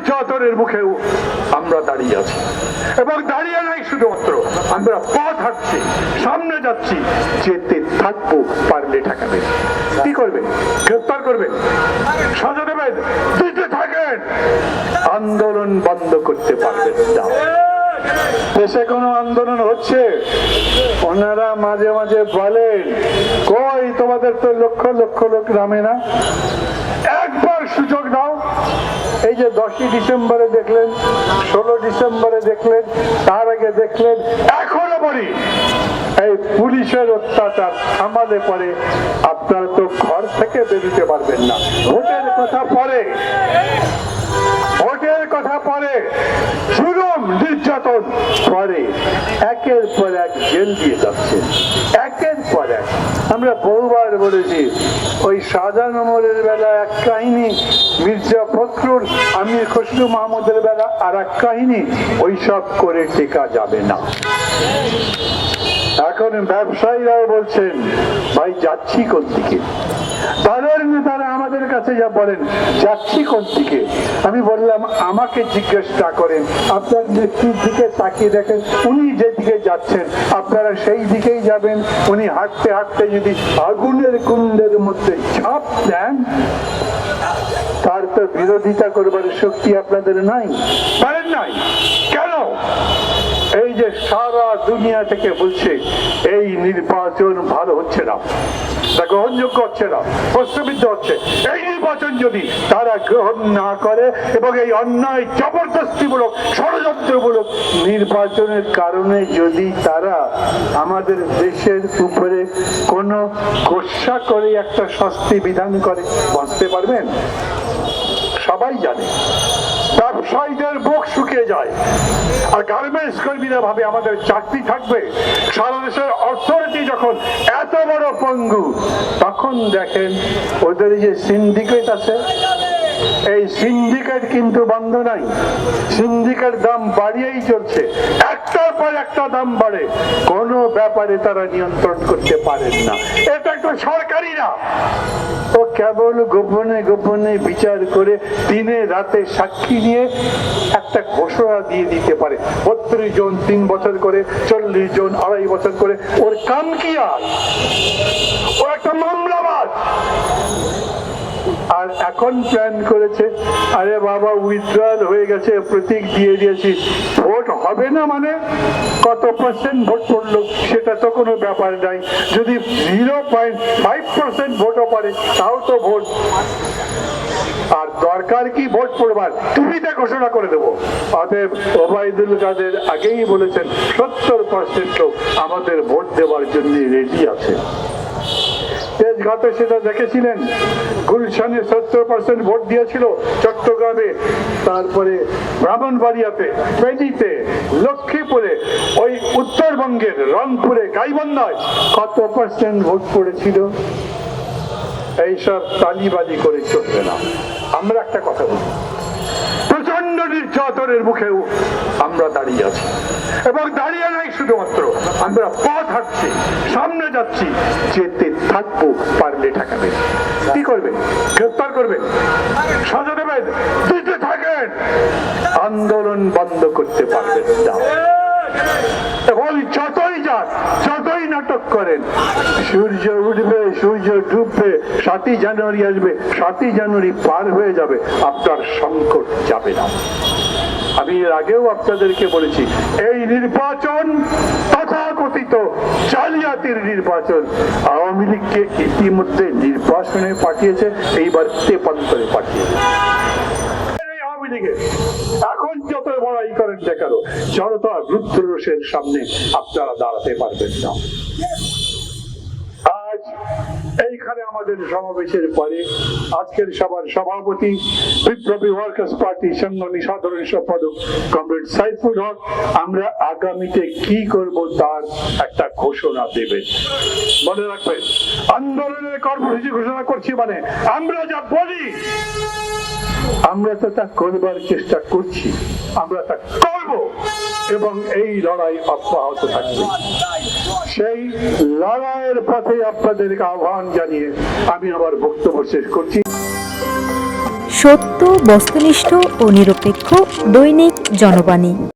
নির্যাতনের মুখেও আমরা দাঁড়িয়ে আছি। এবং দাঁড়িয়ে নাই শুধুমাত্র, আমরা পথ হাঁটছি, সামনে যাচ্ছি, যেতে থাকব, পারলে ঠেকাবেন কি করবেন? গ্রেপ্তার করবেন? সাজা দেবেন? দিতে থাকেন? আন্দোলন বন্ধ করতে পারবেন না। দেশে কোনো আন্দোলন হচ্ছে? ওনারা মাঝে মাঝে বলেন, কই তোমাদের তো লক্ষ লক্ষ লোক নামে না? এই যে দশই ডিসেম্বরে দেখলেন, ষোলো ডিসেম্বরে দেখলেন, তার আগে দেখলেন, এখনও বলি এই পুলিশের অত্যাচার থামালে পরে আপনারা তো ঘর থেকে বেরোতে পারবেন না। ভোটের কথা পরে। ভোটের কথা পরে জুলুম নির্যাতন পরে একের পর এক জেল দিয়ে যাচ্ছে। একের পর এক আমরা বহুবার বলেছি, ওই শাহজাহান ওমরের বেলা এক কাহিনী, মির্জা ফখরুল, আমির খসরু মাহমুদের বেলা আর এক কাহিনী ওইসব করে টেকা যাবে না। এখন ব্যবসায়ীরাও বলছেন, ভাই, যাচ্ছি কোন দিকে? দলের নেতারা আমাদের কাছে যা বলেন, যাচ্ছি কোন দিকে? আমি বললাম, আমাকে জিজ্ঞেস না করেন। আপনার নেত্রীর দিকে তাকিয়ে দেখেন, উনি যেদিকে যাচ্ছেন। আপনারা সেই দিকেই যাবেন। উনি হাঁটতে হাঁটতে যদি আগুনের কুণ্ডের মধ্যে ঝাঁপ দেন, তার তো বিরোধিতা করবার শক্তি আপনাদের নাই। পারেন নাই। কেন? এই যে সারা দুনিয়া থেকে বলছে, এই নির্বাচন ভালো হচ্ছে না, তা গ্রহণযোগ্য হচ্ছে না, প্রশ্নবিদ্ধ হচ্ছে। এই নির্বাচন যদি তারা গ্রহণ না করে এবং এই অন্যায় জবরদস্তিমূলক, ষড়যন্ত্রমূলক নির্বাচনের কারণে যদি তারা আমাদের দেশের উপরে কোনো গোসা করে একটা শাস্তি বিধান করে, বাঁচতে পারবেন? সবাই জানে। ব্যবসায়ীদের বুক শুকিয়ে যায়। আর গার্মেন্টস কর্মীরা ভাবে আমাদের চাকরি থাকবে। সারা দেশের অর্থনীতি যখন এত বড় পঙ্গু, তখন দেখেন ওদের যে সিন্ডিকেট আছে এই সিন্ডিকেট কিন্তু বন্ধ নাই। সিন্ডিকেট দাম বাড়িয়েই চলছে। একটার পর একটা দাম বাড়ে। কোনো ব্যাপারে তারা নিয়ন্ত্রণ করতে পারেন না। এটা একটা সরকারি না। ও কেবল গোপনে গোপনে বিচার করে দিনে রাতে সাক্ষী নিয়ে একটা ঘোষণা দিয়ে দিতে পারে। বত্রিশ জন তিন বছর করে, চল্লিশ জন আড়াই বছর করে। ওর কাম কি আর? ও একটা মামলাবাদ এখন প্ল্যান করেছে। আরে বাবা উইথড্রয়াল হয়ে গেছে, প্রতীক দিয়ে দিয়েছি। ভোট হবে না মানে? কত পার্সেন্ট ভোট পড়ল? সেটা তো কোনো ব্যাপার নাই। যদি জিরো পয়েন্ট ফাইভ পার্সেন্ট ভোটও পারে, তাও তো ভোট। আর দরকার কি ভোট পড়বার? তুমি তা ঘোষণা করে দেবো। অতএব ওবায়দুল কাদের আগেই বলেছেন, সত্তর পার্সেন্ট লোক আমাদের ভোট দেওয়ার জন্য রেডি আছে। তেজঘাটে সেটা দেখেছিলেন। গুলশানে সত্তর পার্সেন্ট ভোট দিয়েছিল চট্টগ্রামে। তারপরে ব্রাহ্মণবাড়িয়াতে ফেনীতে লক্ষ্মীপুরে, ওই উত্তরবঙ্গের রংপুরে, গাইবন্ধায় কত পার্সেন্ট ভোট পড়েছিল এইসব তালিবাজি করে চলবে না। আমরা একটা কথা বলি। প্রচণ্ড নির্যাতনের মুখেও আমরা দাঁড়িয়ে আছি। এবং দাঁড়িয়ে নাই শুধুমাত্র, আমরা পথ হাঁটছি, সামনে যাচ্ছি, যেতে থাকব পারলে ঠেকাবেন কি করবেন? গ্রেপ্তার করবেন? সাজা দেবেন দিতে থাকেন। আন্দোলন বন্ধ করতে পারবেন না। এবং যতই যান যতই নাটক করেন সূর্য উঠবে সূর্য ডুববে সাতই জানুয়ারি আসবে সাতই জানুয়ারি পার হয়ে যাবে আপনার সংকট যাবে না। আমি এর আগেও আপনাদেরকে বলেছি, এই নির্বাচন তথাকথিত জালিয়াতির নির্বাচন। আওয়ামী লীগকে ইতিমধ্যে নির্বাচনে পাঠিয়েছে, এইবার তেপান্তরে পাঠিয়েছে। আওয়ামী লীগের, এখন যত বড়াই করেন দেখারো জনতা রুদ্ররোষের সামনে আপনারা দাঁড়াতে পারবেন না। এইখানে আমাদের সমাবেশের পরে আজকের সভার সভাপতি বিপ্লবী ওয়ার্কার্স পার্টি সংগঠনী সাধারণ সম্পাদক কমরেড সাইফুল হক, আমরা আগামীতে কি করব তার একটা ঘোষণা দেবেন। মনে রাখবেন, আন্দোলনের কর্মসূচি ঘোষণা করছি মানে আমরা যা বলি, আমরা তো তা করবার চেষ্টা করছি, আমরা তা করব এবং এই লড়াই অব্যাহত থাকবে। সেই লড়াইয়ের পথে আপনাদেরকে আহ্বান জানিয়ে আমি আমার বক্তব্য শেষ করছি। সত্য, বস্তুনিষ্ঠ ও নিরপেক্ষ দৈনিক জনবাণী।